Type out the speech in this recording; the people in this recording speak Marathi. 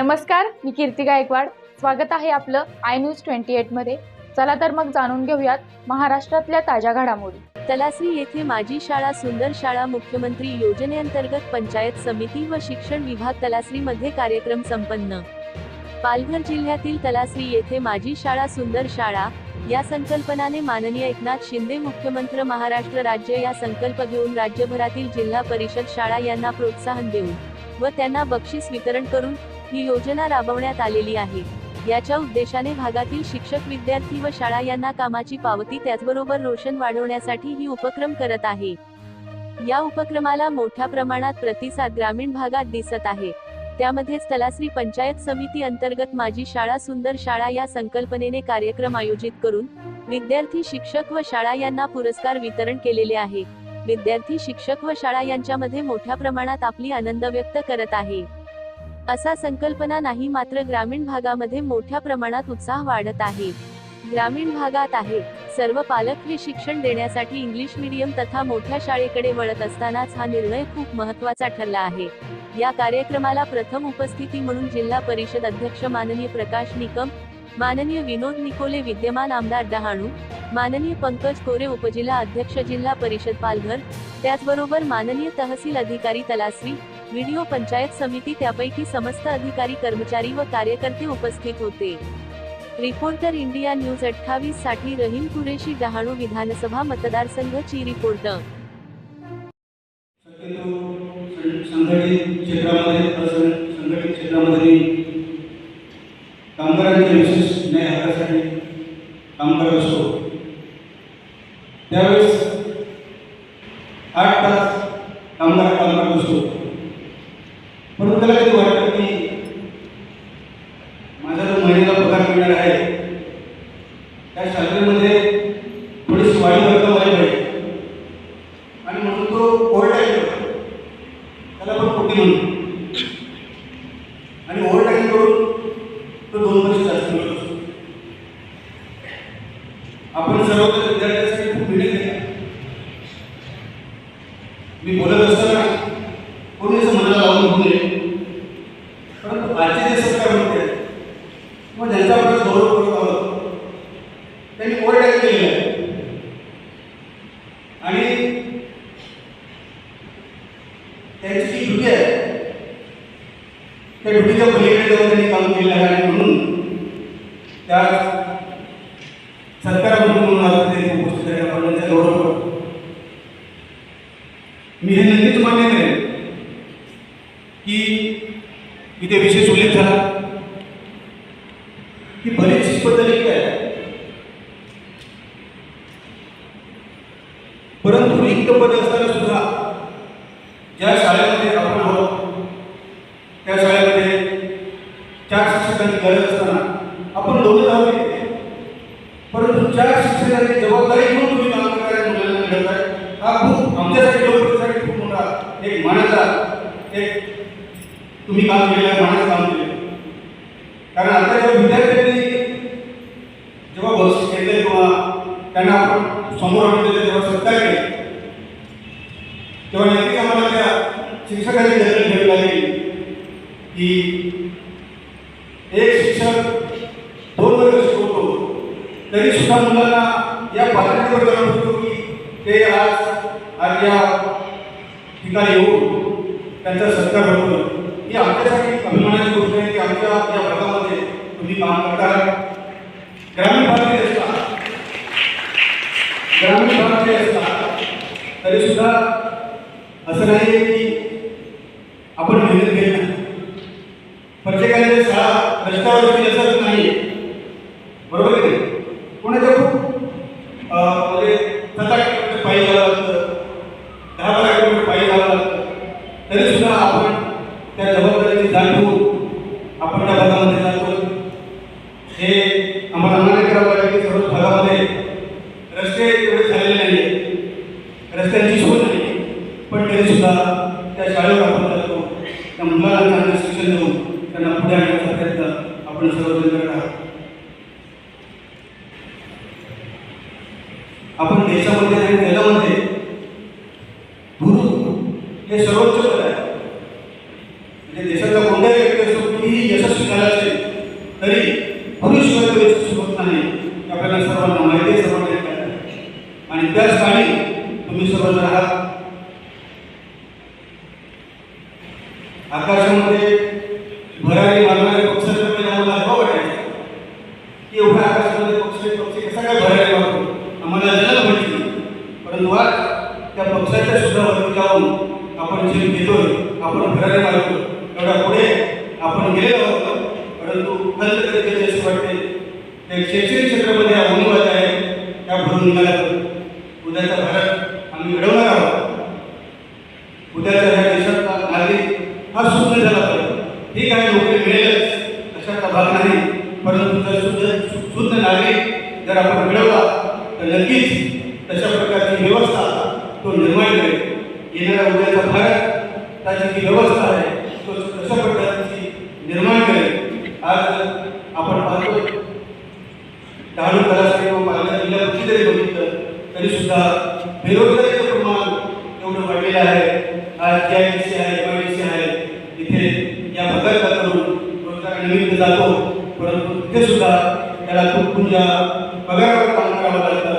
नमस्कार मी कीर्ती गायकवाड. स्वागत आहे आपलं आय न्यूज ट्वेंटी एटमध्ये चला तर मग जाणून घेऊयात महाराष्ट्रातल्या ताज्या घडामोडी. तलासरी येथे माजी शाळा सुंदर शाळा मुख्यमंत्री योजनेअंतर्गत पंचायत समिती व शिक्षण विभाग तलासरी मध्ये कार्यक्रम संपन्न. पालघर जिल्ह्यातील तलासरी येथे माझी शाळा सुंदर शाळा या संकल्पनाने माननीय एकनाथ शिंदे मुख्यमंत्री महाराष्ट्र राज्य या संकल्प घेऊन राज्यभरातील जिल्हा परिषद शाळा यांना प्रोत्साहन देऊन व त्यांना बक्षीस वितरण करून ही योजना राबवण्यात आलेली आहे. याच्या उद्देशाने भागातील शिक्षक विद्यार्थी व शाळा यांना कामाची पावती त्याचबरोबर रोशन वाढवण्यासाठी ही उपक्रम करत आहे. या उपक्रमाला मोठ्या प्रमाणात प्रतिसाद ग्रामीण भागात दिसत आहे. त्यामध्येच तलासरी पंचायत समिती अंतर्गत माझी शाळा सुंदर शाळा या संकल्पनेने कार्यक्रम आयोजित करून विद्यार्थी शिक्षक व शाळा यांना पुरस्कार वितरण केलेले आहे. विद्यार्थी शिक्षक व शाळा यांच्यामध्ये मोठ्या प्रमाणात आपली आनंद व्यक्त करत आहे. असा संकल्पना नाही मात्र ग्रामीण भागामध्ये मोठ्या प्रमाणात उत्साह वाढत आहे. ग्रामीण भागात आहे. सर्व पालक हे शिक्षण देण्यासाठी इंग्लिश मीडियम तथा मोठ्या शाळेकडे वळत असतानाच हा निर्णय खूप महत्त्वाचा ठरला आहे. या कार्यक्रमाला प्रथम उपस्थिती म्हणून जिल्हा परिषद अध्यक्ष माननीय प्रकाश निकम माननीय विनोद निकोले विद्यमान आमदार डहाणू माननीय पंकज कोरे उपजिल्हा अध्यक्ष जिल्हा परिषद पालघर त्याचबरोबर माननीय तहसील अधिकारी तलासरी व्हिडिओ पंचायत समिती त्यापैकी समस्त अधिकारी कर्मचारी व कार्यकर्ते उपस्थित होते. रिपोर्टर इंडिया न्यूज अठ्ठावीससाठी रहीम कुरेशी डहाणू विधानसभा मतदारसंघ ची रिपोर्टर संघटित क्षेत्रामध्ये कामगारांच्या विशेष न्याय हक्कासाठी कामगार असतो त्यावेळेस आठ तास कामगार काम करत असतो म्हणून त्याला कधी वाटत की माझा जो महिन्याला पगार मिळणार आहे त्या सॅलरीमध्ये थोडीशी वाढी रक्कम आली पाहिजे. आणि म्हणून तो ओव्हरटाईम करतो. त्याला पण कोटी म्हणतो आणि ओव्हरटाईम करून तो दोन वर्ष जास्त मिळत असतो आपण सर्व विद्यार्थ्यांसाठी खूप मिळत मी बोलत असताना कोणी असं मनाला लावून होऊ नये परंतु आजचे जे सरकार म्हणते किंवा ज्यांचा आपण गौरव करत आहोत त्यांनी ओव्हरटाईम केलेलं आहे आणि त्यांची जी ड्युटी आहे त्या ड्युटीच्या पलीकडे जाऊन त्यांनी काम केलेलं आहे आणि म्हणून त्या सरकार मंत्री म्हणून आज ते उपस्थित आहे आपण त्यांचा गौरव करतो मी हे नक्कीच मान्य करेन की इथे विशेष उल्लेख झाला. की बरीच पद्धती आहे परंतु रिक्त पद असताना सुद्धा ज्या शाळेमध्ये आपण आहोत त्या शाळेमध्ये चार शिक्षकांची गरज असताना आपण दोघं जाऊ येते परंतु जबाबदारी घेऊन तुम्ही काम करणाऱ्या मुलांना मिळत आहे हा खूप आमच्यासाठी लोकप्रतिसाठी खूप मोठा एक मानाचा एक तुम्ही काम केलं मानाचं काम केलं कारण आता जेव्हा विद्यार्थ्यांनी जेव्हा बस घेतलं किंवा त्यांना आपण समोर आणून दिलं तेव्हा सत्कार केला तेव्हा नक्कीच आम्हाला त्या शिक्षकाची गरज घ्यावी लागेल की एक शिक्षक दोन वर्ष शिकवतो तरी सुद्धा मुलांना या पातळीवर जाणून होतो की ते आज आज या ठिकाणी येऊन त्यांचा सत्कार होतो ही आमच्यासाठी अभिमानाची गोष्ट आहे की आमच्या या भागामध्ये तुम्ही काम करता. ग्रामीण भागामध्ये असता ग्रामीण भागामध्ये असता तरी सुद्धा असं नाही आहे की आपण मेहनत घेत नाही. प्रत्येकाने शाळा रस्त्यावर असंच नाही बरोबर आहे की नाही? कोणाच्या खूप अं, म्हणजे सात आठ किलोमीटर पायी जावं लागतं दहा बारा किलोमीटर पायी जावं लागतं तरी सुद्धा आपण त्या जबाबदारीची जाण ठेवून आपण त्या भागामध्ये जातो हे आम्हाला मान्य करावं लागेल की सर्व भागामध्ये रस्ते एवढे झालेले नाही रस्त्याची सोय नाही पण तरी सुद्धा त्या शाळेवर आपण जातो त्या मुलांना चांगलं शिक्षण देऊन त्यांना पुढे आणण्याचा प्रयत्न आपण सर्वजण करत आहोत. आपण देशामध्ये आणि जगामध्ये गुरु हे सर्वोच्च पद आहे म्हणजे देशाचा कोणताही व्यक्ती असतो की यशस्वी आकाशामध्ये भरारी मारणारे पक्ष आम्हाला हवा वाटायचं की एवढ्या आकाशामध्ये पक्षी कसा काय भरारी मारतो आम्हाला जन्म माहिती परंतु आज त्या पक्षाच्या सुद्धा वरती जाऊन आपण जे घेतोय आपण भरारी मारतो एवढ्या पुढे आपण गेलेलो आहोत परंतु खंत कधी असे वाटते ते शैक्षणिक क्षेत्रामध्ये अनुवाद आहे. त्या भरून निघाल्या उद्याचा भारत आम्ही घडवणार आहोत. उद्याच्या ह्या देशातला नागरिक हा झाला पाहिजे ठीक आहे नोकरी मिळेलच अशाचा भाग नाही परंतु जर शुद्ध नागरिक जर आपण मिळवला तर नक्कीच तशा प्रकारची व्यवस्था तो निर्माण करेल. येणारा उद्याचा भारत त्याची जी व्यवस्था आहे तो तशा प्रकारची निर्माण करेल. आज आपण पाहतो डहाणू कलाश्री किंवा पालघर जिल्ह्यात कुठे जरी बघितलं तरी सुद्धा बेरोजगारीचं प्रमाण एवढं वाढलेलं आहे. आज जे आय डी सी आहे एम आय डी सी आहे तिथे या भागात करून रोजगारानिमित्त जातो. परंतु तिथे सुद्धा त्याला तुटपुंजा पगारावर काम करावं लागतं परंतु